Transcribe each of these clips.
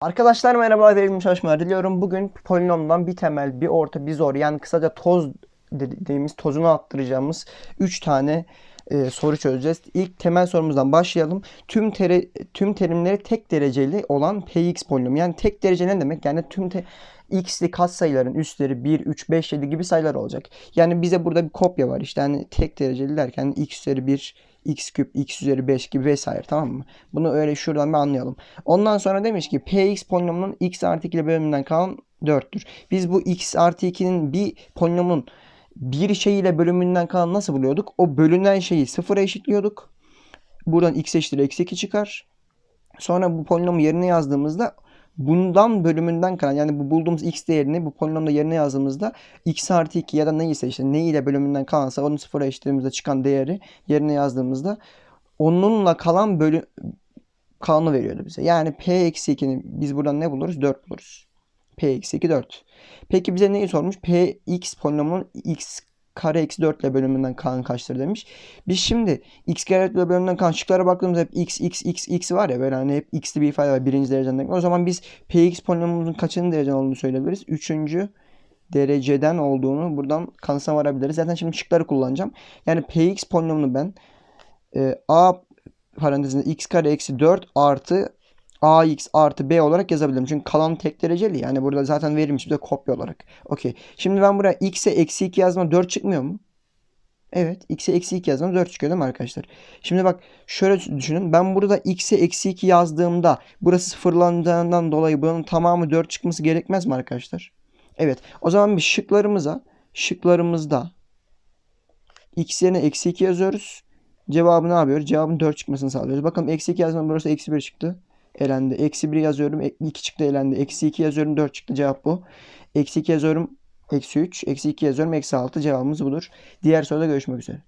Arkadaşlar merhaba verimli çalışmalar diliyorum. Bugün polinomdan bir temel, bir orta, bir zor yani kısaca toz dediğimiz tozunu attıracağımız 3 tane e, soru çözeceğiz. İlk temel sorumuzdan başlayalım. Tüm tere, tüm terimleri tek dereceli olan px polinomu. Yani tek derece ne demek? Yani tüm x'li katsayıların üstleri 1, 3, 5, 7 gibi sayılar olacak. Yani bize burada bir kopya var işte. Yani tek dereceli derken x üzeri 1, x küp, x üzeri 5 gibi vesaire tamam mı? Bunu öyle şuradan bir anlayalım. Ondan sonra demiş ki px polinomunun x artı 2 ile bölümünden kalan 4'tür. Biz bu x artı 2'nin bir polinomun bir şeyiyle bölümünden kalan nasıl buluyorduk? O bölünen şeyi sıfıra eşitliyorduk. Buradan x eşittir eksi 2 çıkar. Sonra bu polinomu yerine yazdığımızda bundan bölümünden kalan yani bu bulduğumuz x değerini bu polinomda yerine yazdığımızda x artı 2 ya da neyse işte ne ile bölümünden kalansa onu sıfıra eşitlediğimizde çıkan değeri yerine yazdığımızda onunla kalan bölü kalanı veriyordu bize. Yani p eksi 2'ni biz buradan ne buluruz? 4 buluruz. p eksi 2 4. Peki bize neyi sormuş? p x polinomunun x kare eksi 4 ile bölümünden kalan kaçtır demiş. Biz şimdi x kare ile bölümünden kalan şıklara baktığımızda hep x x x x var ya böyle hani hep x'li bir ifade var birinci dereceden. O zaman biz px polinomumuzun kaçıncı dereceden olduğunu söyleyebiliriz? Üçüncü dereceden olduğunu buradan kanısına varabiliriz. Zaten şimdi şıkları kullanacağım. Yani px polinomunu ben e, a parantezinde x kare eksi 4 artı ax artı b olarak yazabilirim. Çünkü kalan tek dereceli. Yani burada zaten verilmiş bir de kopya olarak. Okey. Şimdi ben buraya x'e eksi 2 yazma 4 çıkmıyor mu? Evet. X'e eksi 2 yazdım 4 çıkıyor değil mi arkadaşlar? Şimdi bak şöyle düşünün. Ben burada x'e eksi 2 yazdığımda burası sıfırlandığından dolayı bunun tamamı 4 çıkması gerekmez mi arkadaşlar? Evet. O zaman bir şıklarımıza şıklarımızda x yerine eksi 2 yazıyoruz. Cevabı ne yapıyoruz? Cevabın 4 çıkmasını sağlıyoruz. Bakalım eksi 2 yazmam burası eksi 1 çıktı. Elendi. Eksi 1 yazıyorum. 2 çıktı elendi. Eksi 2 yazıyorum. 4 çıktı. Cevap bu. Eksi 2 yazıyorum. Eksi 3. Eksi 2 yazıyorum. Eksi 6. Cevabımız budur. Diğer soruda görüşmek üzere.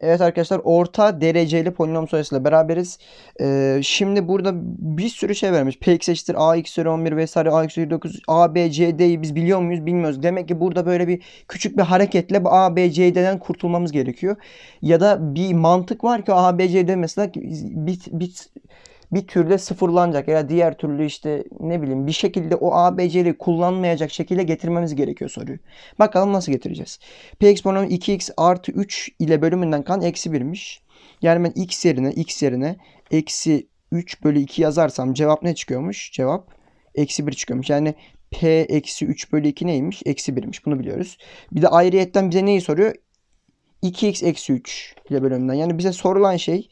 Evet arkadaşlar orta dereceli polinom sayısıyla beraberiz. Ee, şimdi burada bir sürü şey vermiş. Px eşittir ax üzeri 11 vesaire ax üzeri 9 a b c d'yi biz biliyor muyuz bilmiyoruz. Demek ki burada böyle bir küçük bir hareketle a b c d'den kurtulmamız gerekiyor. Ya da bir mantık var ki a b c d mesela bir, bir, bir türde sıfırlanacak ya diğer türlü işte ne bileyim bir şekilde o ABC'li kullanmayacak şekilde getirmemiz gerekiyor soruyu. Bakalım nasıl getireceğiz. Px polinomu 2x artı 3 ile bölümünden kan eksi 1'miş. Yani ben x yerine x yerine eksi 3 bölü 2 yazarsam cevap ne çıkıyormuş? Cevap eksi 1 çıkıyormuş. Yani p eksi 3 bölü 2 neymiş? Eksi 1'miş. Bunu biliyoruz. Bir de ayrıyetten bize neyi soruyor? 2x eksi 3 ile bölümünden. Yani bize sorulan şey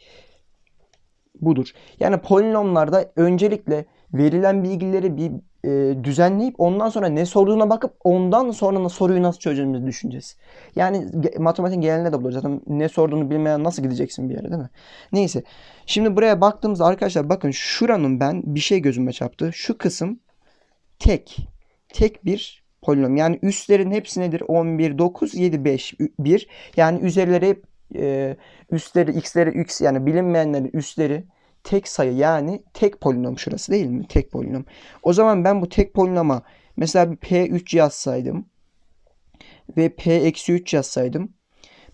budur. Yani polinomlarda öncelikle verilen bilgileri bir e, düzenleyip ondan sonra ne sorduğuna bakıp ondan sonra soruyu nasıl çözeceğimizi düşüneceğiz. Yani matematik geneline de bulur. Zaten ne sorduğunu bilmeyen nasıl gideceksin bir yere değil mi? Neyse. Şimdi buraya baktığımızda arkadaşlar bakın şuranın ben bir şey gözüme çarptı. Şu kısım tek. Tek bir polinom. Yani üstlerin hepsi nedir? 11, 9, 7, 5, 1. Yani üzerleri hep e, üstleri, x'leri, x yani bilinmeyenlerin üstleri tek sayı yani tek polinom şurası değil mi? Tek polinom. O zaman ben bu tek polinoma mesela bir p3 yazsaydım ve p-3 yazsaydım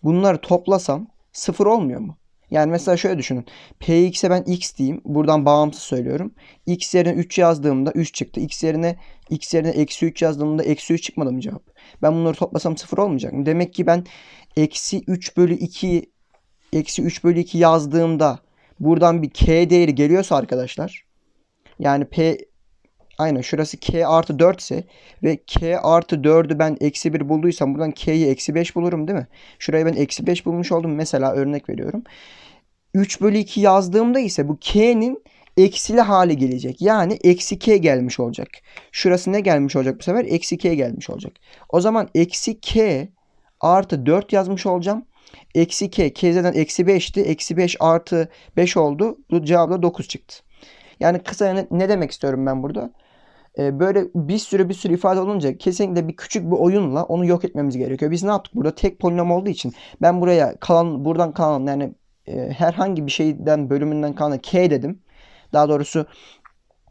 bunları toplasam sıfır olmuyor mu? Yani mesela şöyle düşünün. Px'e ben x diyeyim. Buradan bağımsız söylüyorum. x yerine 3 yazdığımda 3 çıktı. x yerine x yerine eksi 3 yazdığımda eksi 3 çıkmadı mı cevap? Ben bunları toplasam sıfır olmayacak mı? Demek ki ben eksi 3 bölü 2 eksi 3 bölü 2 yazdığımda buradan bir k değeri geliyorsa arkadaşlar yani p aynen şurası k artı 4 ise ve k artı 4'ü ben eksi 1 bulduysam buradan k'yi eksi 5 bulurum değil mi? Şuraya ben eksi 5 bulmuş oldum. Mesela örnek veriyorum. 3 bölü 2 yazdığımda ise bu k'nin eksili hale gelecek. Yani eksi k gelmiş olacak. Şurası ne gelmiş olacak bu sefer? Eksi k gelmiş olacak. O zaman eksi k artı 4 yazmış olacağım. Eksi k. k zaten eksi 5'ti. Eksi 5 artı 5 oldu. Bu cevap da 9 çıktı. Yani kısa ne, ne demek istiyorum ben burada? Ee, böyle bir sürü bir sürü ifade olunca kesinlikle bir küçük bir oyunla onu yok etmemiz gerekiyor. Biz ne yaptık burada? Tek polinom olduğu için ben buraya kalan buradan kalan yani e, herhangi bir şeyden bölümünden kalan k dedim. Daha doğrusu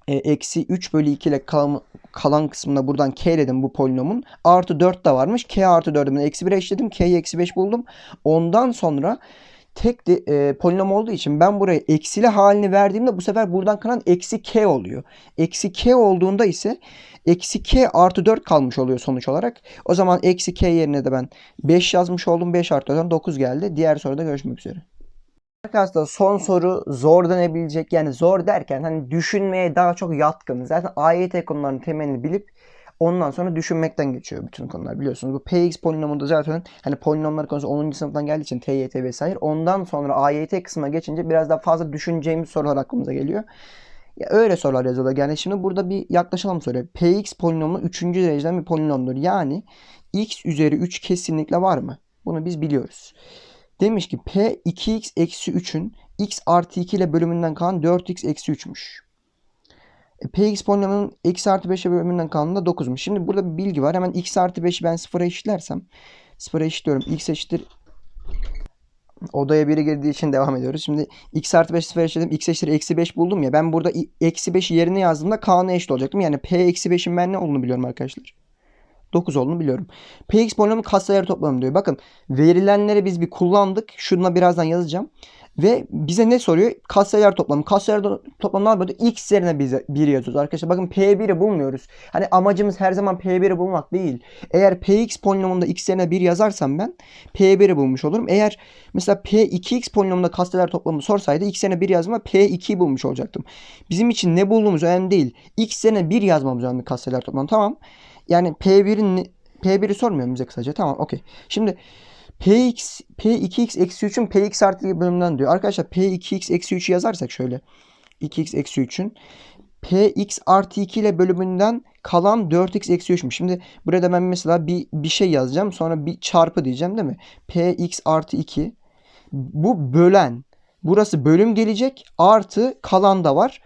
e, eksi 3 bölü 2 ile kalan, kalan kısmında buradan k dedim bu polinomun. Artı 4 de varmış. k artı 4'ü eksi 1'e eşledim. k'yi eksi 5 buldum. Ondan sonra tek de, e, polinom olduğu için ben buraya eksili halini verdiğimde bu sefer buradan kalan eksi k oluyor. Eksi k olduğunda ise eksi k artı 4 kalmış oluyor sonuç olarak. O zaman eksi k yerine de ben 5 yazmış oldum. 5 artı 4'ten 9 geldi. Diğer soruda görüşmek üzere. Arkadaşlar son soru zor denebilecek. Yani zor derken hani düşünmeye daha çok yatkın. Zaten AYT konularının temelini bilip ondan sonra düşünmekten geçiyor bütün konular biliyorsunuz. Bu Px polinomunda zaten hani polinomlar konusu 10. sınıftan geldiği için TYT vesaire. Ondan sonra AYT kısmına geçince biraz daha fazla düşüneceğimiz sorular aklımıza geliyor. Ya öyle sorular yazıyorlar. Yani şimdi burada bir yaklaşalım soruya. Px polinomu 3. dereceden bir polinomdur. Yani x üzeri 3 kesinlikle var mı? Bunu biz biliyoruz. Demiş ki P 2x eksi 3'ün x artı 2 ile bölümünden kalan 4x eksi 3'müş. Px polinomunun x artı 5 ile bölümünden kalanı da 9'muş. Şimdi burada bir bilgi var. Hemen x artı 5'i ben sıfıra eşitlersem. Sıfıra eşitliyorum. x eşittir. Odaya biri girdiği için devam ediyoruz. Şimdi x artı 5 sıfıra eşitledim. x eşittir eksi 5 buldum ya. Ben burada eksi 5'i yerine yazdığımda kalanı eşit olacaktım. Yani p eksi 5'in ben ne olduğunu biliyorum arkadaşlar. 9 olduğunu biliyorum. Px polinomun katsayıları toplamı diyor. Bakın verilenleri biz bir kullandık. Şuna birazdan yazacağım. Ve bize ne soruyor? Katsayılar toplamı. Katsayılar toplamı ne yapıyordu? X yerine bize 1 yazıyoruz arkadaşlar. Bakın P1'i bulmuyoruz. Hani amacımız her zaman P1'i bulmak değil. Eğer Px polinomunda X yerine 1 yazarsam ben P1'i bulmuş olurum. Eğer mesela P2X polinomunda katsayılar toplamı sorsaydı X yerine 1 yazma P2'yi bulmuş olacaktım. Bizim için ne bulduğumuz önemli değil. X yerine 1 yazmamız önemli katsayılar toplamı. Tamam. Yani P1'in P1'i sormuyor bize kısaca. Tamam okey. Şimdi Px, P2x eksi 3'ün Px artı bölümünden diyor. Arkadaşlar P2x eksi 3'ü yazarsak şöyle. 2x eksi 3'ün Px artı 2 ile bölümünden kalan 4x eksi 3'müş. Şimdi burada ben mesela bir, bir şey yazacağım. Sonra bir çarpı diyeceğim değil mi? Px artı 2. Bu bölen. Burası bölüm gelecek. Artı kalan da var.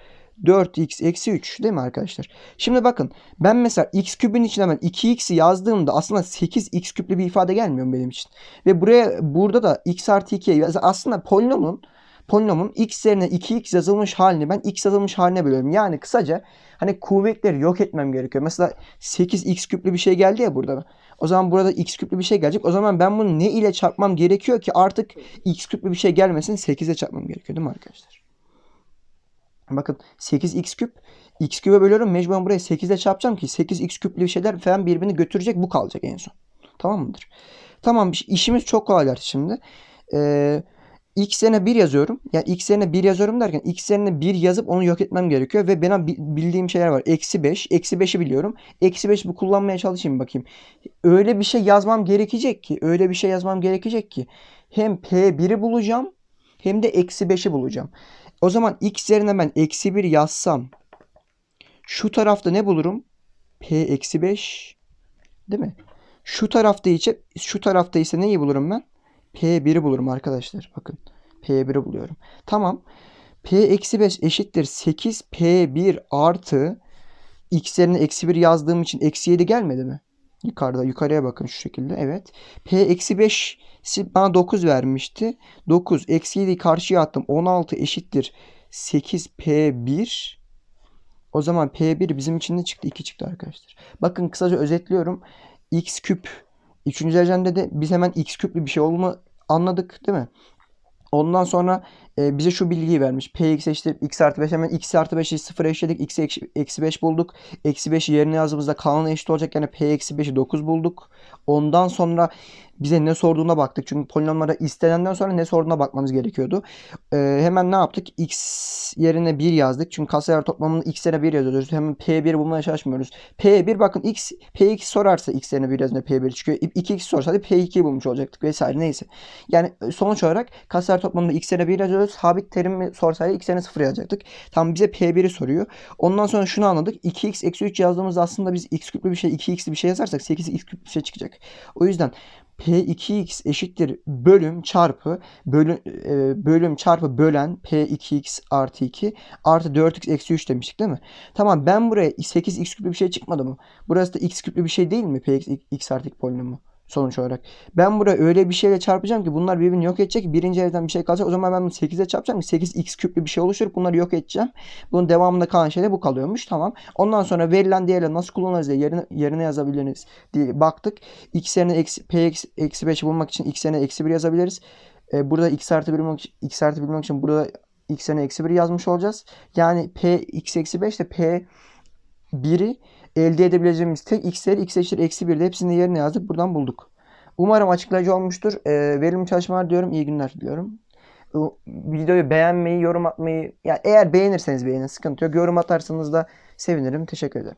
4x eksi 3 değil mi arkadaşlar? Şimdi bakın ben mesela x küpün içine ben 2x'i yazdığımda aslında 8x küplü bir ifade gelmiyor benim için? Ve buraya burada da x artı 2'ye aslında polinomun polinomun x yerine 2x yazılmış halini ben x yazılmış haline bölüyorum. Yani kısaca hani kuvvetleri yok etmem gerekiyor. Mesela 8x küplü bir şey geldi ya burada. O zaman burada x küplü bir şey gelecek. O zaman ben bunu ne ile çarpmam gerekiyor ki artık x küplü bir şey gelmesin 8'e çarpmam gerekiyor değil mi arkadaşlar? Bakın 8x küp x küpe bölüyorum. Mecburen buraya 8 ile çarpacağım ki 8x küplü şeyler falan birbirini götürecek. Bu kalacak en son. Tamam mıdır? Tamam işimiz çok kolay şimdi. Ee, x yerine 1 yazıyorum. Yani x yerine 1 yazıyorum derken x yerine 1 yazıp onu yok etmem gerekiyor. Ve benim bildiğim şeyler var. Eksi 5. Eksi 5'i biliyorum. Eksi 5 bu kullanmaya çalışayım bakayım. Öyle bir şey yazmam gerekecek ki. Öyle bir şey yazmam gerekecek ki. Hem P1'i bulacağım. Hem de eksi 5'i bulacağım. O zaman x yerine ben eksi 1 yazsam şu tarafta ne bulurum? P eksi 5 değil mi? Şu tarafta ise şu tarafta ise neyi bulurum ben? P1'i bulurum arkadaşlar. Bakın P1'i buluyorum. Tamam. P eksi 5 eşittir 8 P1 artı x yerine eksi 1 yazdığım için eksi 7 gelmedi mi? Yukarıda yukarıya bakın şu şekilde. Evet. P eksi 5 bana 9 vermişti. 9 eksi 7'yi karşıya attım. 16 eşittir 8 P1. O zaman P1 bizim için ne çıktı? 2 çıktı arkadaşlar. Bakın kısaca özetliyorum. X küp. 3. derecemde de biz hemen x küplü bir şey olduğunu anladık değil mi? Ondan sonra e, bize şu bilgiyi vermiş. Px eşittir x artı 5 hemen x artı 5'i 0 eşitledik. x eksi 5 bulduk. Eksi 5'i yerine yazdığımızda kalanı eşit olacak. Yani p eksi 5'i 9 bulduk. Ondan sonra bize ne sorduğuna baktık. Çünkü polinomlara istenenden sonra ne sorduğuna bakmamız gerekiyordu. Ee, hemen ne yaptık? X yerine 1 yazdık. Çünkü katsayılar toplamını x yerine 1 yazıyoruz. Hemen P1 bulmaya çalışmıyoruz. P1 bakın x P2 sorarsa x yerine 1 yazınca P1 çıkıyor. 2x sorsaydı P2'yi bulmuş olacaktık vesaire neyse. Yani sonuç olarak katsayılar toplamında x yerine 1 yazıyoruz. Sabit terimi sorsaydı x yerine 0 yazacaktık. Tam bize P1'i soruyor. Ondan sonra şunu anladık. 2x eksi 3 yazdığımızda aslında biz x küplü bir şey 2x'li bir şey yazarsak 8x küplü bir şey çıkacak. O yüzden P2x eşittir bölüm çarpı bölüm, e, bölüm çarpı bölen P2x artı 2 artı 4x eksi 3 demiştik değil mi? Tamam ben buraya 8x küplü bir şey çıkmadı mı? Burası da x küplü bir şey değil mi? Px x artı 2 polinomu sonuç olarak. Ben buraya öyle bir şeyle çarpacağım ki bunlar birbirini yok edecek. Birinci evden bir şey kalacak. O zaman ben bunu 8'e çarpacağım ki 8x küplü bir şey oluşturup bunları yok edeceğim. Bunun devamında kalan şey de bu kalıyormuş. Tamam. Ondan sonra verilen değerle nasıl kullanırız diye yerine, yerine yazabiliriz diye baktık. x yerine eksi, p eksi 5'i bulmak için x yerine eksi 1 yazabiliriz. E, burada x artı 1 bulmak, x artı 1 bulmak için burada x yerine eksi 1 yazmış olacağız. Yani p x eksi 5 de p 1'i elde edebileceğimiz tek x'leri x eşittir eksi 1'de hepsini yerine yazdık. Buradan bulduk. Umarım açıklayıcı olmuştur. E, verimli çalışmalar diyorum. İyi günler diliyorum. O- Videoyu beğenmeyi, yorum atmayı, yani eğer beğenirseniz beğenin sıkıntı yok. Yorum atarsanız da sevinirim. Teşekkür ederim.